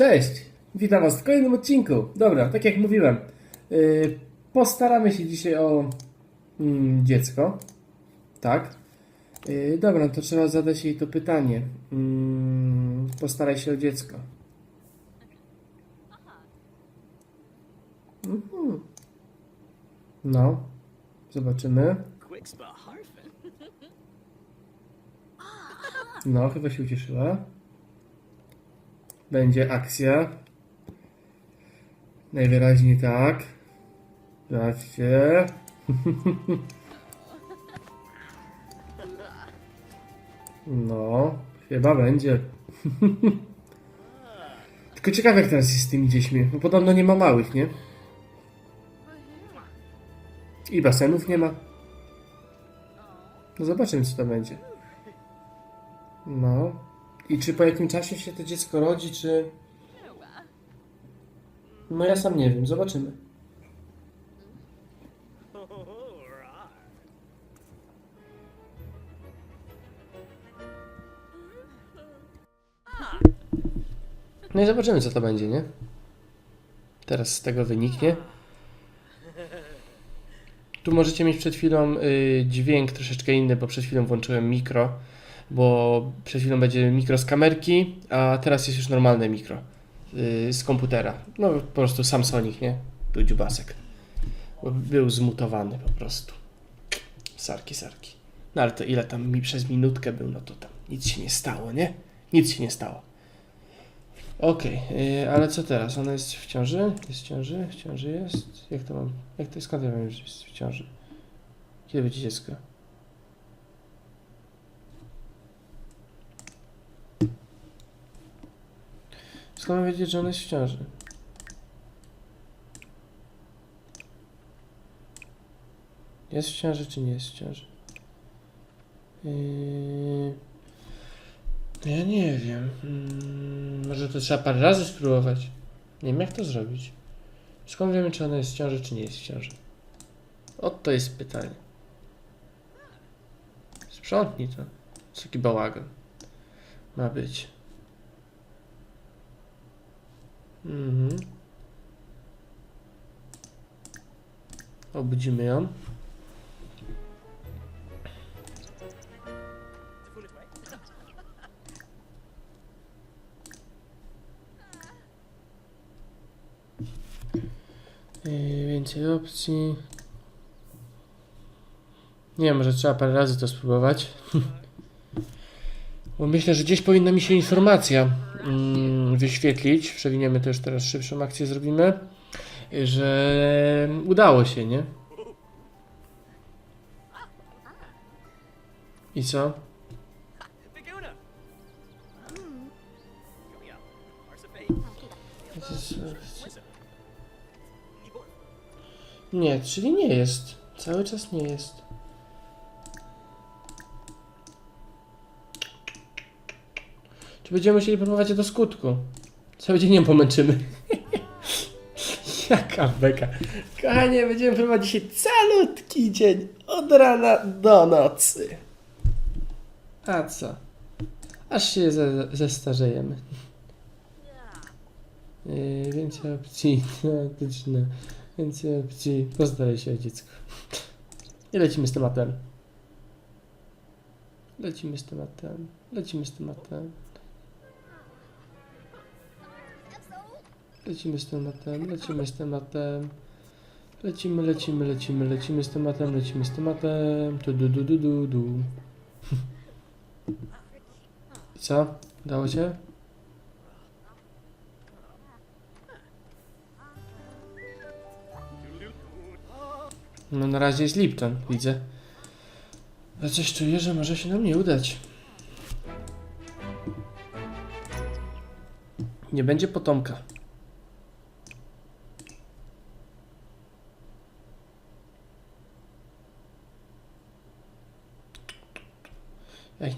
Cześć! Witam Was w kolejnym odcinku. Dobra, tak jak mówiłem, yy, postaramy się dzisiaj o mm, dziecko. Tak? Yy, dobra, to trzeba zadać jej to pytanie. Mm, postaraj się o dziecko. Mhm. No, zobaczymy. No, chyba się ucieszyła. Będzie akcja. Najwyraźniej tak. Zobaczcie. No, chyba będzie. Tylko ciekawe jak teraz jest z tymi dziećmi. Bo podobno nie ma małych, nie? I basenów nie ma. No zobaczymy co to będzie. No. I czy po jakim czasie się to dziecko rodzi, czy... No ja sam nie wiem, zobaczymy. No i zobaczymy co to będzie, nie? Teraz z tego wyniknie. Tu możecie mieć przed chwilą y, dźwięk troszeczkę inny, bo przed chwilą włączyłem mikro, bo przed chwilą będzie mikro z kamerki, a teraz jest już normalne mikro y, z komputera. No po prostu Samsonic, nie? Był dziubasek. Był zmutowany po prostu. Sarki, sarki. No ale to ile tam mi przez minutkę był, no to tam nic się nie stało, nie? Nic się nie stało. Okej, y, ale co teraz? Ona jest w ciąży? Jest w ciąży? W ciąży jest? Jak to mam? Jak to skąd ja wiem, że jest w ciąży? Kiedy będzie dziecko? Skąd wiedzieć, że ona jest w ciąży? Jest w ciąży, czy nie jest w ciąży? Yy... Ja nie wiem. Mm, może to trzeba parę razy spróbować. Nie wiem, jak to zrobić. Skąd wiemy, czy ona jest w ciąży, czy nie jest w ciąży? Oto jest pytanie. Sprzątnij to. Taki bałagan. Ma być. Mhm. Obudzimy ją. Yy, więcej opcji. Nie wiem, może trzeba parę razy to spróbować. Bo myślę, że gdzieś powinna mi się informacja mm, wyświetlić. Przewiniemy już teraz szybszą akcję zrobimy. Że udało się, nie? I co? Nie, czyli nie jest. Cały czas nie jest. Czy będziemy musieli próbować je do skutku? Cały dzień nie pomęczymy. Jaka beka. Kochanie, będziemy próbować dzisiaj calutki dzień. Od rana do nocy. A co? Aż się ze, zestarzejemy. Yy, więcej opcji tematyczne. Więcej opcji. Postaraj się dziecko. I lecimy z tematem. Lecimy z tematem. Lecimy z tematem. Lecimy z tematem. Lecimy z tematem. Lecimy, lecimy, lecimy, lecimy z tematem, lecimy z tematem. Tu du du du du du. Co? Udało się? No na razie jest Lipton, widzę. Ale coś czuję, że może się nam nie udać. Nie będzie potomka.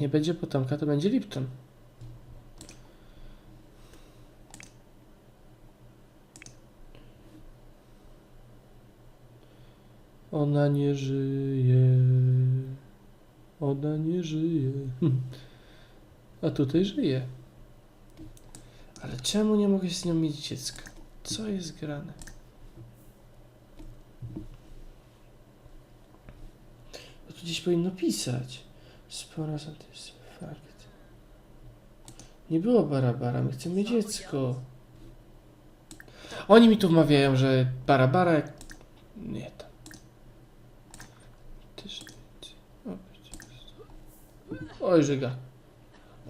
Nie będzie potomka, to będzie Lipton. Ona nie żyje. Ona nie żyje. A tutaj żyje. Ale czemu nie mogę z nią mieć dziecka? Co jest grane? Bo tu gdzieś powinno pisać. Spora satysfakcja. Nie było barabara, my chcemy dziecko. Oni mi tu wmawiają, że barabara. Nie tam. Oj, żyga.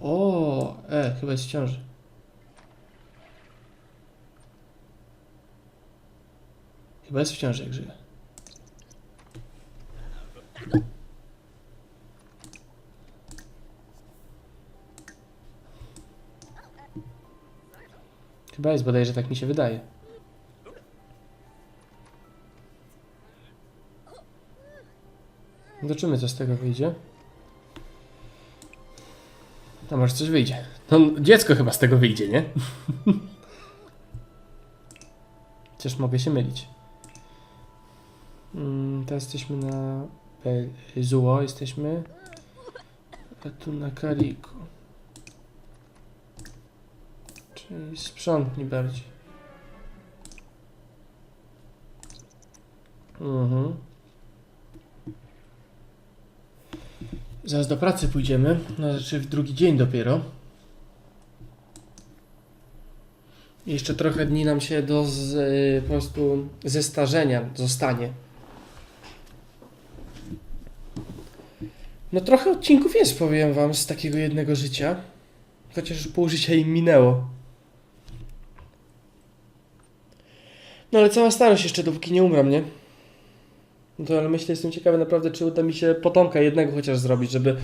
O, e, chyba jest w ciąży. Chyba jest w ciąży, jak żyje. Chyba jest, bodajże tak mi się wydaje. Zobaczymy, co z tego wyjdzie. A może coś wyjdzie. No, dziecko chyba z tego wyjdzie, nie? Chociaż mogę się mylić. Mm, teraz jesteśmy na Zuo, jesteśmy. A tu na Kariku. Czyli sprzątnij bardziej. Mhm. Zaraz do pracy pójdziemy. No, znaczy w drugi dzień dopiero. Jeszcze trochę dni nam się do z, y, po prostu zestarzenia zostanie. No trochę odcinków jest, powiem wam, z takiego jednego życia. Chociaż już pół życia im minęło. No ale cała starość jeszcze, dopóki nie umrę, nie? No to ale myślę, jestem ciekawy naprawdę, czy uda mi się potomka jednego chociaż zrobić, żeby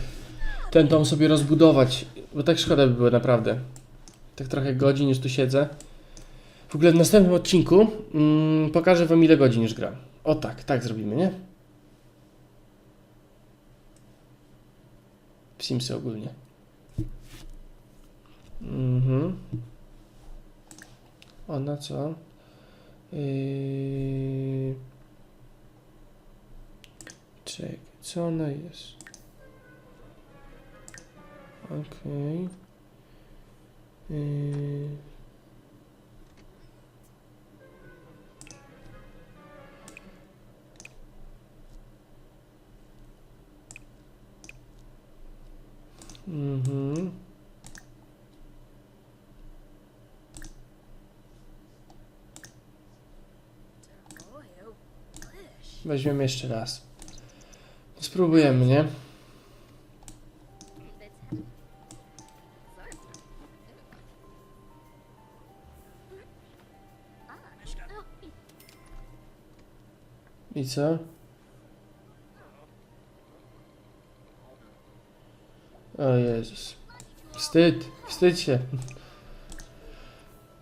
ten dom sobie rozbudować. Bo tak szkoda by było naprawdę. Tak trochę godzin już tu siedzę. W ogóle w następnym odcinku mm, pokażę wam ile godzin już gram. O tak, tak zrobimy, nie? Simsy ogólnie. Mhm. Ona co? Yy... Czekaj, co ona jest? Okej. Yy... Mhm. Weźmiemy jeszcze raz. Spróbujemy, nie? I co? O Jezus. Wstyd, wstydź się.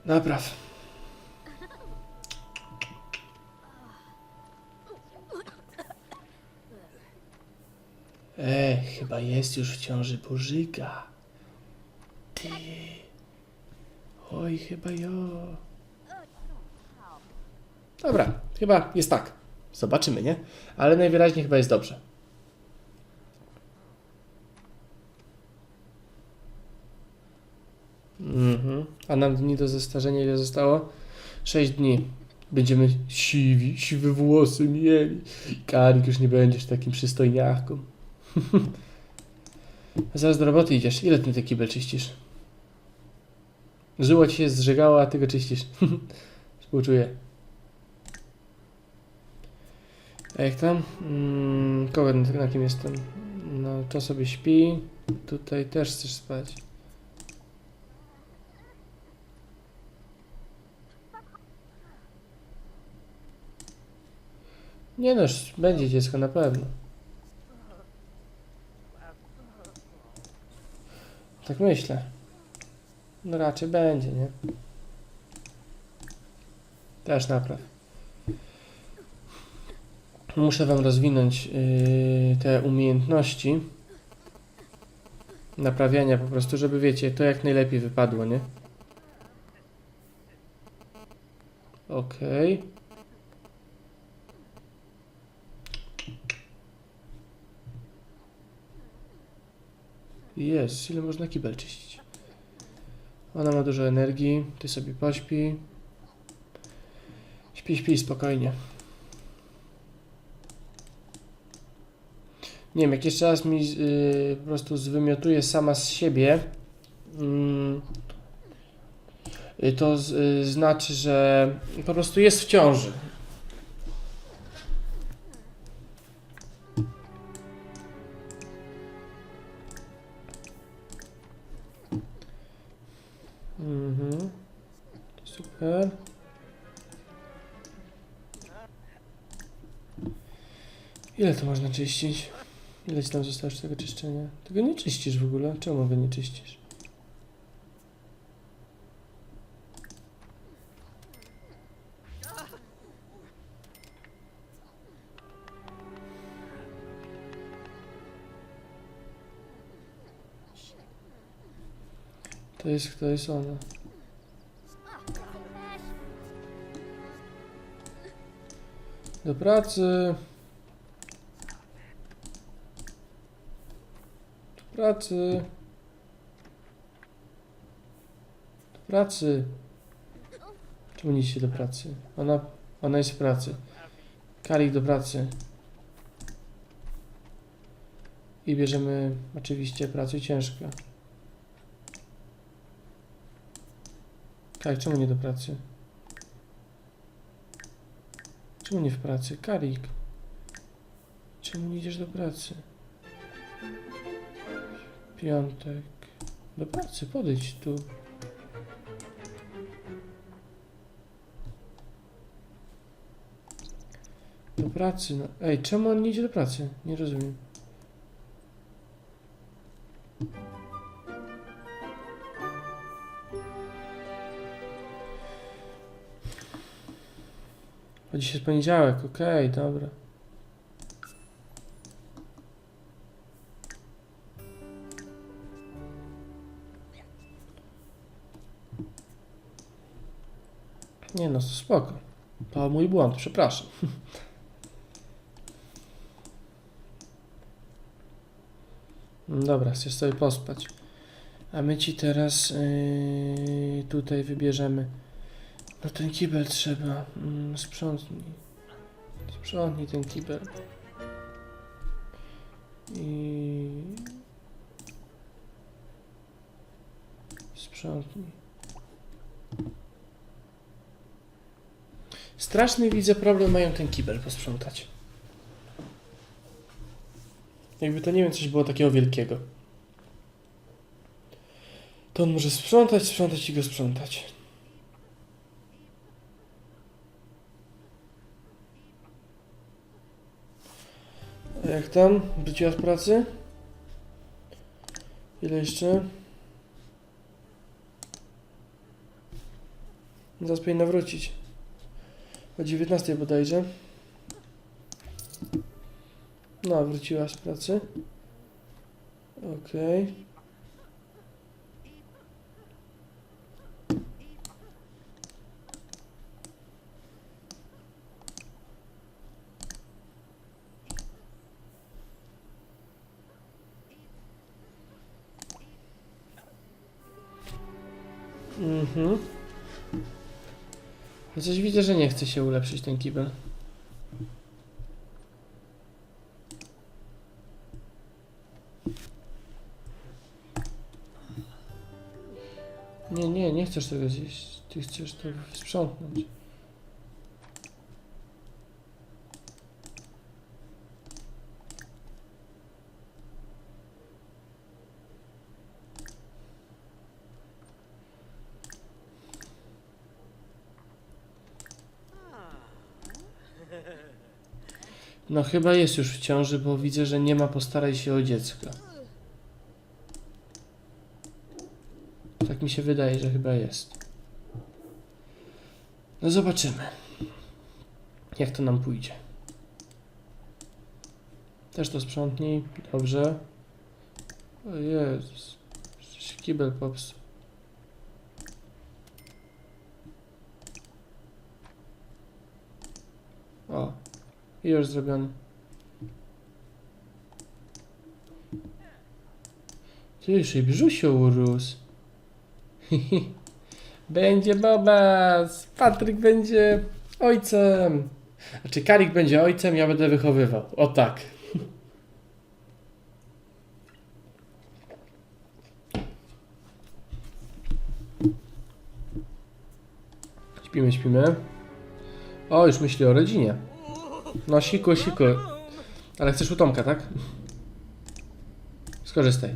Napraw. E, chyba jest już w ciąży Bożyga. Ty. Oj, chyba jo. Dobra, chyba jest tak. Zobaczymy, nie? Ale najwyraźniej chyba jest dobrze. Mhm. A nam dni do zestarzenia ile zostało? 6 dni. Będziemy siwi, siwe włosy mieli. Karik już nie będziesz takim przystojniaką. Zaraz do roboty idziesz. Ile ty ten kibel czyścisz? Żyło ci się zżegało, a ty go czyścisz. Współczuję. A jak tam? Mm, kogo, na kim jestem? No, to sobie śpi. Tutaj też chcesz spać. Nie no, już będzie dziecko na pewno. Tak myślę. No raczej będzie, nie? Też napraw. Muszę wam rozwinąć yy, te umiejętności naprawiania po prostu, żeby wiecie, to jak najlepiej wypadło, nie? Okej. Jest, ile można kibel czyścić? Ona ma dużo energii, ty sobie pośpi. Śpi, śpi spokojnie. Nie wiem, jak jeszcze raz mi yy, po prostu zwymiotuje sama z siebie, mm, y, to z, y, znaczy, że po prostu jest w ciąży. Super. Ile to można czyścić? Ile ci tam zostało już tego czyszczenia? Tego nie czyścisz w ogóle. Czemu go nie czyścisz? To jest, to jest ona. Do pracy. Do pracy. Do pracy. Czemu nie idzie do pracy? Ona, ona jest w pracy. Kalik do pracy. I bierzemy oczywiście pracę ciężko. Kalik, czemu nie do pracy? Czemu nie w pracy? Kalik. Czemu nie idziesz do pracy? Piątek. Do pracy, podejdź tu. Do pracy, no. Ej, czemu on nie idzie do pracy? Nie rozumiem. Dzisiaj jest poniedziałek, okej, dobra. Nie no, spoko. To mój błąd, przepraszam. No Dobra, chcesz sobie pospać. A my ci teraz yy, tutaj wybierzemy. No ten kibel trzeba. Mm, sprzątnij. Sprzątnij ten kibel. I... Sprzątnij. Straszny widzę problem mają ten kibel posprzątać. Jakby to nie wiem, coś było takiego wielkiego. To on może sprzątać, sprzątać i go sprzątać. Jak tam? Wróciła z pracy? Ile jeszcze? Zaraz powinna wrócić. O 19 bodajże. No, wróciła z pracy. Okej. Mhm. Chociaż widzę, że nie chce się ulepszyć ten kibel. Nie, nie, nie chcesz tego zjeść. Ty chcesz to sprzątnąć. No chyba jest już w ciąży, bo widzę, że nie ma postaraj się o dziecko. Tak mi się wydaje, że chyba jest. No zobaczymy. Jak to nam pójdzie. Też to sprzątnij. Dobrze. O Jezus. Kibel popsuł. O. I już zrobiony. Ty, jeszcze brzusio urósł. Będzie Bobas! Patryk będzie ojcem! Znaczy Karik będzie ojcem, ja będę wychowywał. O tak. Śpimy, śpimy. O, już myśli o rodzinie. No, siku, siku. Ale chcesz u Tomka, tak? Skorzystaj.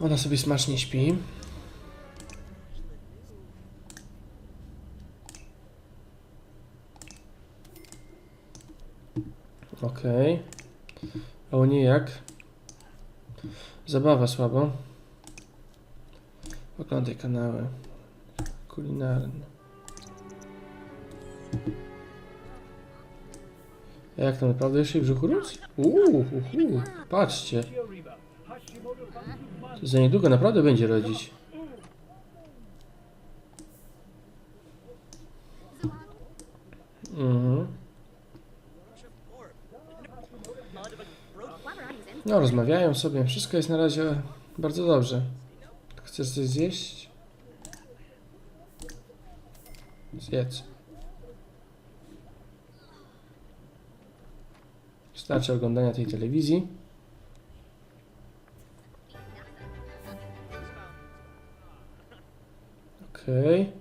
Ona sobie smacznie śpi. Okej. A u niej jak? Zabawa słabo. Oglądaj kanały kulinarne. Jak to naprawdę jeszcze w brzuchu rósł? Uuu, patrzcie. To za niedługo naprawdę będzie rodzić. Mhm. No, rozmawiają sobie. Wszystko jest na razie bardzo dobrze. Chcesz coś zjeść? Zjedz. Starczy oglądania tej telewizji. Okej.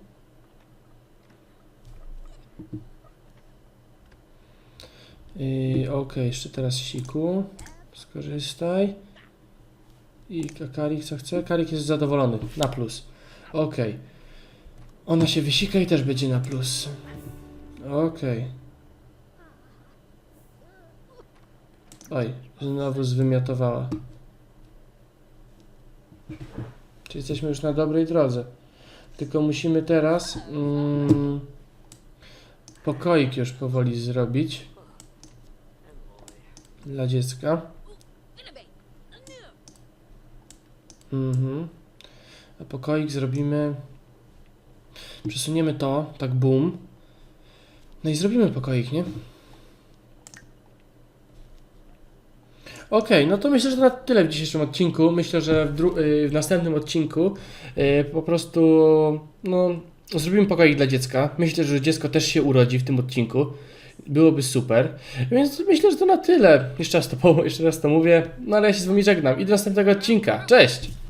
I okej, jeszcze teraz siku. Skorzystaj. I Karik co chce? Karik jest zadowolony. Na plus. Okej. Ona się wysika i też będzie na plus. Okej. Oj, znowu zwymiotowała. Czyli jesteśmy już na dobrej drodze. Tylko musimy teraz mm, pokoik już powoli zrobić dla dziecka. Mhm. Pokoik zrobimy. Przesuniemy to, tak boom. No i zrobimy pokoik, nie? Okej, no to myślę, że to na tyle w dzisiejszym odcinku. Myślę, że w, y, w następnym odcinku y, po prostu no, zrobimy pokoik dla dziecka. Myślę, że dziecko też się urodzi w tym odcinku. Byłoby super. Więc myślę, że to na tyle. Jeszcze raz to, jeszcze raz to mówię. No ale ja się z wami żegnam. I do następnego odcinka. Cześć!